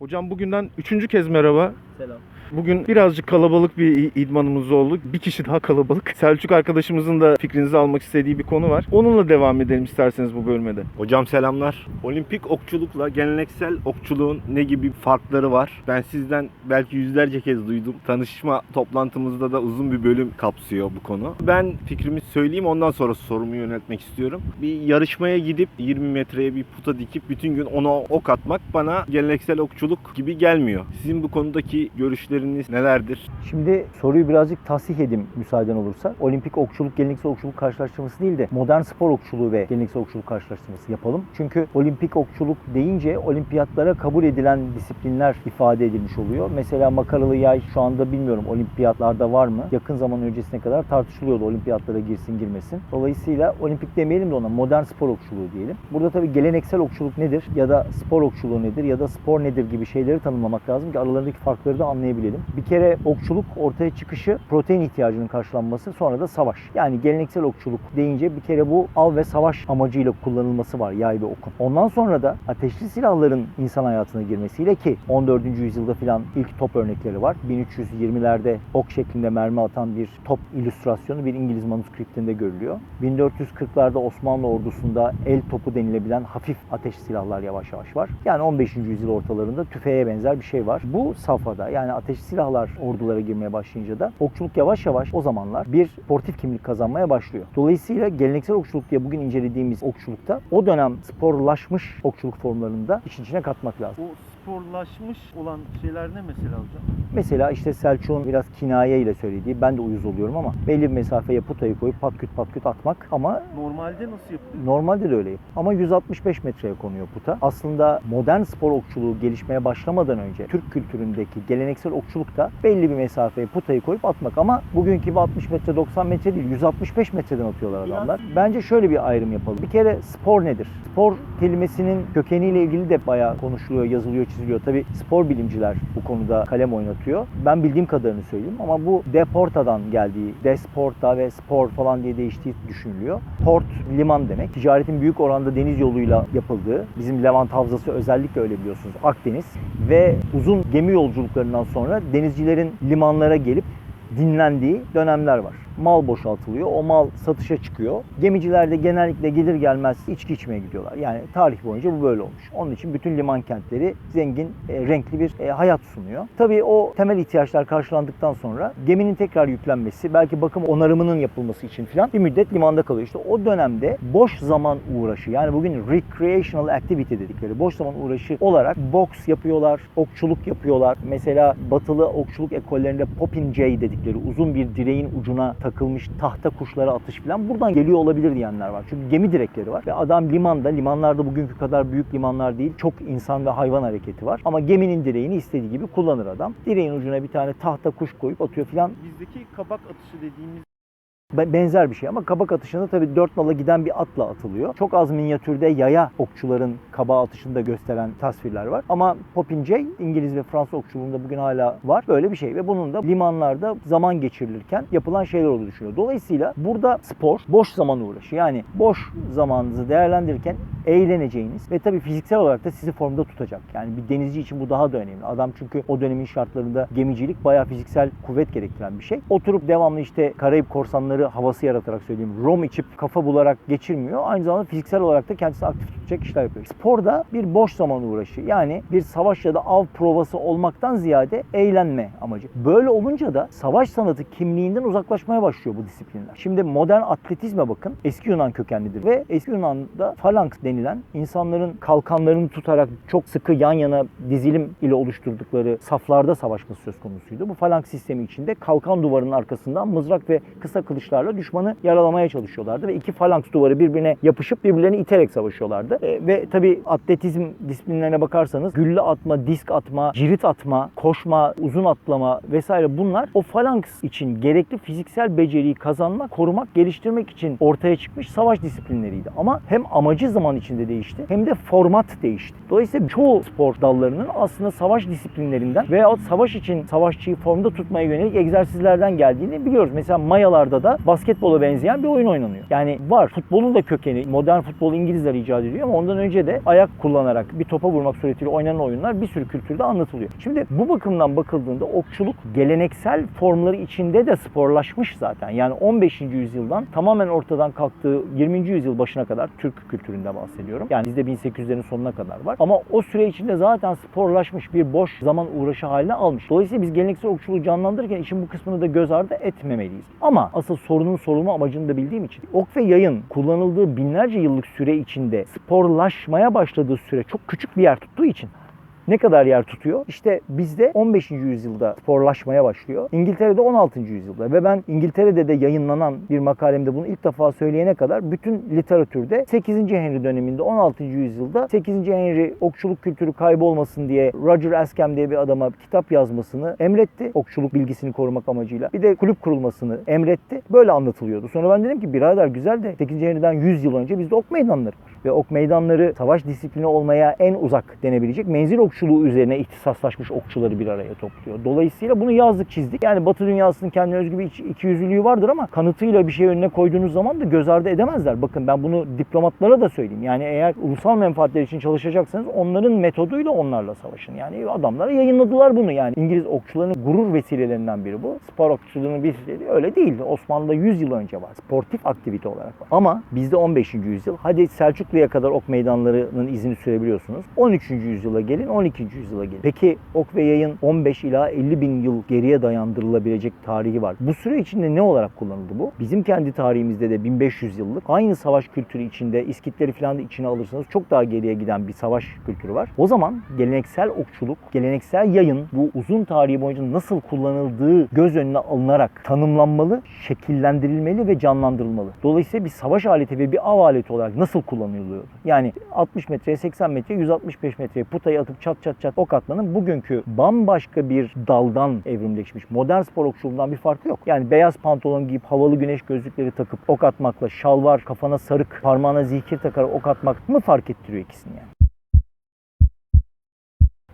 Hocam bugünden üçüncü kez merhaba. Selam. Bugün birazcık kalabalık bir idmanımız oldu. Bir kişi daha kalabalık. Selçuk arkadaşımızın da fikrinizi almak istediği bir konu var. Onunla devam edelim isterseniz bu bölmede. Hocam selamlar. Olimpik okçulukla geleneksel okçuluğun ne gibi farkları var? Ben sizden belki yüzlerce kez duydum. Tanışma toplantımızda da uzun bir bölüm kapsıyor bu konu. Ben fikrimi söyleyeyim ondan sonra sorumu yöneltmek istiyorum. Bir yarışmaya gidip 20 metreye bir puta dikip bütün gün ona ok atmak bana geleneksel okçuluk gibi gelmiyor. Sizin bu konudaki görüşleriniz nelerdir? Şimdi soruyu birazcık tahsih edeyim müsaaden olursa. Olimpik okçuluk, geleneksel okçuluk karşılaştırması değil de modern spor okçuluğu ve geleneksel okçuluk karşılaştırması yapalım. Çünkü olimpik okçuluk deyince olimpiyatlara kabul edilen disiplinler ifade edilmiş oluyor. Mesela makaralı yay şu anda bilmiyorum olimpiyatlarda var mı? Yakın zaman öncesine kadar tartışılıyordu olimpiyatlara girsin girmesin. Dolayısıyla olimpik demeyelim de ona modern spor okçuluğu diyelim. Burada tabii geleneksel okçuluk nedir ya da spor okçuluğu nedir ya da spor nedir gibi şeyleri tanımlamak lazım ki aralarındaki farkları da anlayabilelim. Bir kere okçuluk ortaya çıkışı protein ihtiyacının karşılanması sonra da savaş. Yani geleneksel okçuluk deyince bir kere bu av ve savaş amacıyla kullanılması var yay ve okun. Ondan sonra da ateşli silahların insan hayatına girmesiyle ki 14. yüzyılda filan ilk top örnekleri var. 1320'lerde ok şeklinde mermi atan bir top illüstrasyonu bir İngiliz manuskriptinde görülüyor. 1440'larda Osmanlı ordusunda el topu denilebilen hafif ateş silahlar yavaş yavaş var. Yani 15. yüzyıl ortalarında tüfeğe benzer bir şey var. Bu safhada yani silahlar ordulara girmeye başlayınca da okçuluk yavaş yavaş o zamanlar bir sportif kimlik kazanmaya başlıyor. Dolayısıyla geleneksel okçuluk diye bugün incelediğimiz okçulukta o dönem sporlaşmış okçuluk formlarında işin içine katmak lazım. Bu sporlaşmış olan şeyler ne mesela hocam? Mesela işte Selçuk'un biraz kinaye ile söylediği, ben de uyuz oluyorum ama belli bir mesafeye putayı koyup pat küt pat küt atmak ama Normalde nasıl yapılıyor? Normalde de öyle. Ama 165 metreye konuyor puta. Aslında modern spor okçuluğu gelişmeye başlamadan önce Türk kültüründeki geleneksel okçulukta belli bir mesafeye putayı koyup atmak. Ama bugünkü gibi 60 metre 90 metre değil 165 metreden atıyorlar adamlar. Bence şöyle bir ayrım yapalım. Bir kere spor nedir? Spor kelimesinin kökeniyle ilgili de bayağı konuşuluyor, yazılıyor, çiziliyor. Tabi spor bilimciler bu konuda kalem oynatıyor. Ben bildiğim kadarını söyleyeyim ama bu deportadan geldiği, desporta ve spor falan diye değiştiği düşünülüyor. Port, liman demek. Ticaretin büyük oranda deniz yoluyla yapıldığı, bizim Levant Havzası özellikle öyle biliyorsunuz, Akdeniz ve uzun gemi yolculuklarından sonra denizcilerin limanlara gelip dinlendiği dönemler var. Mal boşaltılıyor, o mal satışa çıkıyor. Gemiciler de genellikle gelir gelmez içki içmeye gidiyorlar. Yani tarih boyunca bu böyle olmuş. Onun için bütün liman kentleri zengin, e, renkli bir e, hayat sunuyor. Tabii o temel ihtiyaçlar karşılandıktan sonra geminin tekrar yüklenmesi, belki bakım onarımının yapılması için filan bir müddet limanda kalıyor. İşte o dönemde boş zaman uğraşı yani bugün recreational activity dedikleri boş zaman uğraşı olarak boks yapıyorlar, okçuluk yapıyorlar. Mesela batılı okçuluk ekollerinde popinjay dedikleri uzun bir direğin ucuna takılmış tahta kuşlara atış falan buradan geliyor olabilir diyenler var. Çünkü gemi direkleri var ve adam limanda, limanlarda bugünkü kadar büyük limanlar değil çok insan ve hayvan hareketi var. Ama geminin direğini istediği gibi kullanır adam. Direğin ucuna bir tane tahta kuş koyup atıyor filan Bizdeki kabak atışı dediğimiz benzer bir şey ama kabak atışında tabii dört nala giden bir atla atılıyor. Çok az minyatürde yaya okçuların kabağı atışını da gösteren tasvirler var. Ama Popinjay İngiliz ve Fransız okçuluğunda bugün hala var. Böyle bir şey ve bunun da limanlarda zaman geçirilirken yapılan şeyler olduğu düşünüyor. Dolayısıyla burada spor boş zaman uğraşı. Yani boş zamanınızı değerlendirirken eğleneceğiniz ve tabii fiziksel olarak da sizi formda tutacak. Yani bir denizci için bu daha da önemli. Adam çünkü o dönemin şartlarında gemicilik bayağı fiziksel kuvvet gerektiren bir şey. Oturup devamlı işte Karayip korsanları havası yaratarak söyleyeyim. Rom içip kafa bularak geçirmiyor. Aynı zamanda fiziksel olarak da kendisini aktif tutacak işler yapıyor. Sporda bir boş zaman uğraşı. Yani bir savaş ya da av provası olmaktan ziyade eğlenme amacı. Böyle olunca da savaş sanatı kimliğinden uzaklaşmaya başlıyor bu disiplinler. Şimdi modern atletizme bakın. Eski Yunan kökenlidir ve eski Yunan'da falanks denilen insanların kalkanlarını tutarak çok sıkı yan yana dizilim ile oluşturdukları saflarda savaşması söz konusuydu. Bu falanks sistemi içinde kalkan duvarının arkasından mızrak ve kısa kılıçlarla düşmanı yaralamaya çalışıyorlardı ve iki falanks duvarı birbirine yapışıp birbirlerini iterek savaşıyorlardı. E, ve tabi atletizm disiplinlerine bakarsanız gülle atma, disk atma, cirit atma, koşma, uzun atlama vesaire bunlar o falanks için gerekli fiziksel beceriyi kazanmak, korumak, geliştirmek için ortaya çıkmış savaş disiplinleriydi. Ama hem amacı zaman içinde değişti hem de format değişti. Dolayısıyla çoğu spor dallarının aslında savaş disiplinlerinden veya savaş için savaşçıyı formda tutmaya yönelik egzersizlerden geldiğini biliyoruz. Mesela Mayalarda da basketbola benzeyen bir oyun oynanıyor. Yani var futbolun da kökeni modern futbol İngilizler icat ediyor ama ondan önce de ayak kullanarak bir topa vurmak suretiyle oynanan oyunlar bir sürü kültürde anlatılıyor. Şimdi bu bakımdan bakıldığında okçuluk geleneksel formları içinde de sporlaşmış zaten. Yani 15. yüzyıldan tamamen ortadan kalktığı 20. yüzyıl başına kadar Türk kültüründe bahsediyorum. Yani bizde 1800'lerin sonuna kadar var. Ama o süre içinde zaten sporlaşmış bir boş zaman uğraşı haline almış. Dolayısıyla biz geleneksel okçuluğu canlandırırken işin bu kısmını da göz ardı etmemeliyiz. Ama asıl sorunun sorulma amacını da bildiğim için. Ok ve yayın kullanıldığı binlerce yıllık süre içinde sporlaşmaya başladığı süre çok küçük bir yer tuttuğu için ne kadar yer tutuyor? İşte bizde 15. yüzyılda sporlaşmaya başlıyor. İngiltere'de 16. yüzyılda ve ben İngiltere'de de yayınlanan bir makalemde bunu ilk defa söyleyene kadar bütün literatürde 8. Henry döneminde 16. yüzyılda 8. Henry okçuluk kültürü kaybolmasın diye Roger Ascham diye bir adama kitap yazmasını emretti. Okçuluk bilgisini korumak amacıyla. Bir de kulüp kurulmasını emretti. Böyle anlatılıyordu. Sonra ben dedim ki birader güzel de 8. Henry'den 100 yıl önce bizde ok meydanları var. Ve ok meydanları savaş disiplini olmaya en uzak denebilecek menzil okçuluğu üzerine ihtisaslaşmış okçuları bir araya topluyor. Dolayısıyla bunu yazdık çizdik. Yani Batı dünyasının kendine özgü bir ikiyüzlülüğü vardır ama kanıtıyla bir şey önüne koyduğunuz zaman da göz ardı edemezler. Bakın ben bunu diplomatlara da söyleyeyim. Yani eğer ulusal menfaatler için çalışacaksanız onların metoduyla onlarla savaşın. Yani adamlara yayınladılar bunu yani. İngiliz okçularının gurur vesilelerinden biri bu. Spor okçuluğunun bir öyle değildi. Osmanlı'da 100 yıl önce var. Sportif aktivite olarak var. Ama bizde 15. yüzyıl. Hadi Selçuklu'ya kadar ok meydanlarının izini sürebiliyorsunuz. 13. yüzyıla gelin, 12. yüzyıla gelin. Peki ok ve yayın 15 ila 50 bin yıl geriye dayandırılabilecek tarihi var. Bu süre içinde ne olarak kullanıldı bu? Bizim kendi tarihimizde de 1500 yıllık aynı savaş kültürü içinde İskitleri falan da içine alırsanız çok daha geriye giden bir savaş kültürü var. O zaman geleneksel okçuluk, geleneksel yayın bu uzun tarihi boyunca nasıl kullanıldığı göz önüne alınarak tanımlanmalı, şekillendirilmeli ve canlandırılmalı. Dolayısıyla bir savaş aleti ve bir av aleti olarak nasıl kullanılıyordu? Yani 60 metreye 80 metreye 165 metreye putayı atıp çat çat çat ok atmanın bugünkü bambaşka bir daldan evrimleşmiş modern spor okçuluğundan bir farkı yok. Yani beyaz pantolon giyip havalı güneş gözlükleri takıp ok atmakla şalvar kafana sarık parmağına zikir takarak ok atmak mı fark ettiriyor ikisini yani?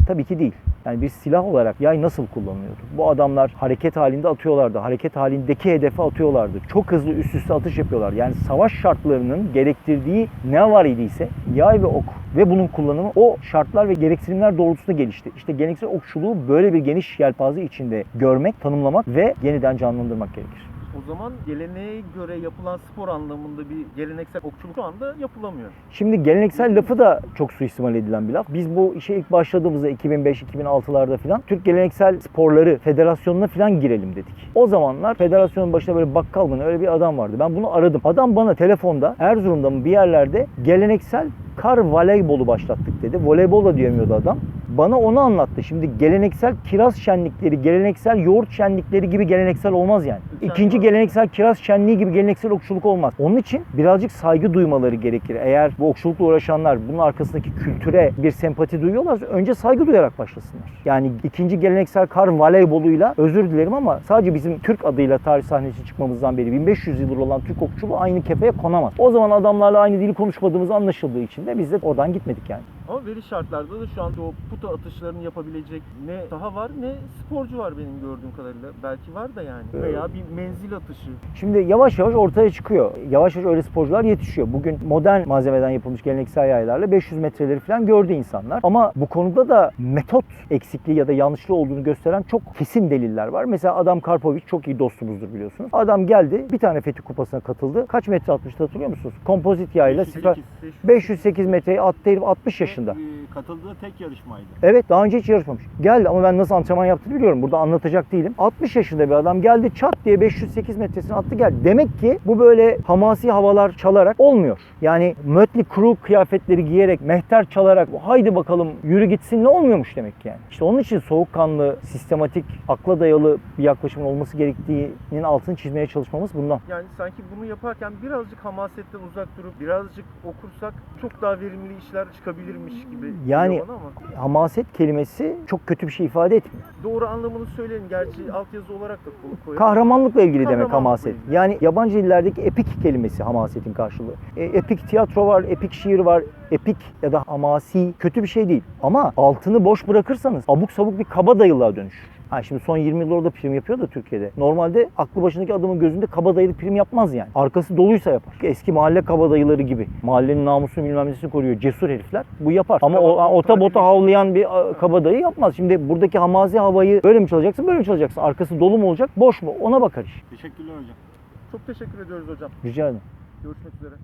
Tabii ki değil. Yani bir silah olarak yay nasıl kullanılıyordu? Bu adamlar hareket halinde atıyorlardı. Hareket halindeki hedefe atıyorlardı. Çok hızlı üst üste atış yapıyorlar. Yani savaş şartlarının gerektirdiği ne var idiyse yay ve ok ve bunun kullanımı o şartlar ve gereksinimler doğrultusunda gelişti. İşte geleneksel okçuluğu böyle bir geniş yelpaze içinde görmek, tanımlamak ve yeniden canlandırmak gerekir. O zaman geleneğe göre yapılan spor anlamında bir geleneksel okçuluk şu anda yapılamıyor. Şimdi geleneksel lafı da çok suistimal edilen bir laf. Biz bu işe ilk başladığımızda 2005-2006'larda falan Türk Geleneksel Sporları Federasyonu'na falan girelim dedik. O zamanlar federasyonun başında böyle bakkal mı öyle bir adam vardı. Ben bunu aradım. Adam bana telefonda Erzurum'da mı bir yerlerde geleneksel kar voleybolu başlattık dedi. Voleybol da diyemiyordu adam. Bana onu anlattı. Şimdi geleneksel kiraz şenlikleri, geleneksel yoğurt şenlikleri gibi geleneksel olmaz yani. İkinci geleneksel kiraz şenliği gibi geleneksel okçuluk olmaz. Onun için birazcık saygı duymaları gerekir. Eğer bu okçulukla uğraşanlar bunun arkasındaki kültüre bir sempati duyuyorlarsa önce saygı duyarak başlasınlar. Yani ikinci geleneksel kar voleyboluyla özür dilerim ama sadece bizim Türk adıyla tarih sahnesine çıkmamızdan beri 1500 yıldır olan Türk okçuluğu aynı kefeye konamaz. O zaman adamlarla aynı dili konuşmadığımız anlaşıldığı için de biz de oradan gitmedik yani. Ama veri şartlarda da şu anda o puta atışlarını yapabilecek ne saha var ne sporcu var benim gördüğüm kadarıyla. Belki var da yani. Veya bir menzil atışı. Şimdi yavaş yavaş ortaya çıkıyor. Yavaş yavaş öyle sporcular yetişiyor. Bugün modern malzemeden yapılmış geleneksel yaylarla 500 metreleri falan gördü insanlar. Ama bu konuda da metot eksikliği ya da yanlışlığı olduğunu gösteren çok kesin deliller var. Mesela Adam Karpovic çok iyi dostumuzdur biliyorsunuz. Adam geldi bir tane Fethi Kupası'na katıldı. Kaç metre atmıştı hatırlıyor musunuz? Kompozit yayla 508, 508 metreyi attı herif 60 yaşında. E, katıldığı tek yarışmaydı. Evet daha önce hiç yarışmamış. Geldi ama ben nasıl antrenman yaptığını biliyorum. Burada anlatacak değilim. 60 yaşında bir adam geldi çat diye 508 metresini attı geldi. Demek ki bu böyle hamasi havalar çalarak olmuyor. Yani Mötley Crüe kıyafetleri giyerek, mehter çalarak haydi bakalım yürü gitsin ne olmuyormuş demek ki yani. İşte onun için soğukkanlı, sistematik, akla dayalı bir yaklaşımın olması gerektiğinin altını çizmeye çalışmamız bundan. Yani sanki bunu yaparken birazcık hamasetten uzak durup birazcık okursak çok daha verimli işler çıkabilirmiş gibi Yani- ama Hamaset kelimesi çok kötü bir şey ifade etmiyor. doğru anlamını söyleyin. Gerçi altyazı olarak da koyalım. Kahramanlıkla ilgili demek hamaset. ilgili. Yani yabancı dillerdeki epik kelimesi hamasetin karşılığı. E, epik tiyatro var, epik şiir var. Epik ya da hamasi kötü bir şey değil. Ama altını boş bırakırsanız abuk sabuk bir kaba dayılığa dönüşür. Ha şimdi son 20 yılda orada prim yapıyor da Türkiye'de. Normalde aklı başındaki adamın gözünde kabadayılık prim yapmaz yani. Arkası doluysa yapar. Eski mahalle kabadayıları gibi. Mahallenin namusunu bilmem nesini koruyor. Cesur herifler. Bu yapar. Ama o, ota bota havlayan bir kabadayı yapmaz. Şimdi buradaki hamazi havayı böyle mi çalacaksın böyle mi çalacaksın? Arkası dolu mu olacak boş mu? Ona bakar iş. Teşekkürler hocam. Çok teşekkür ediyoruz hocam. Rica ederim. Görüşmek üzere.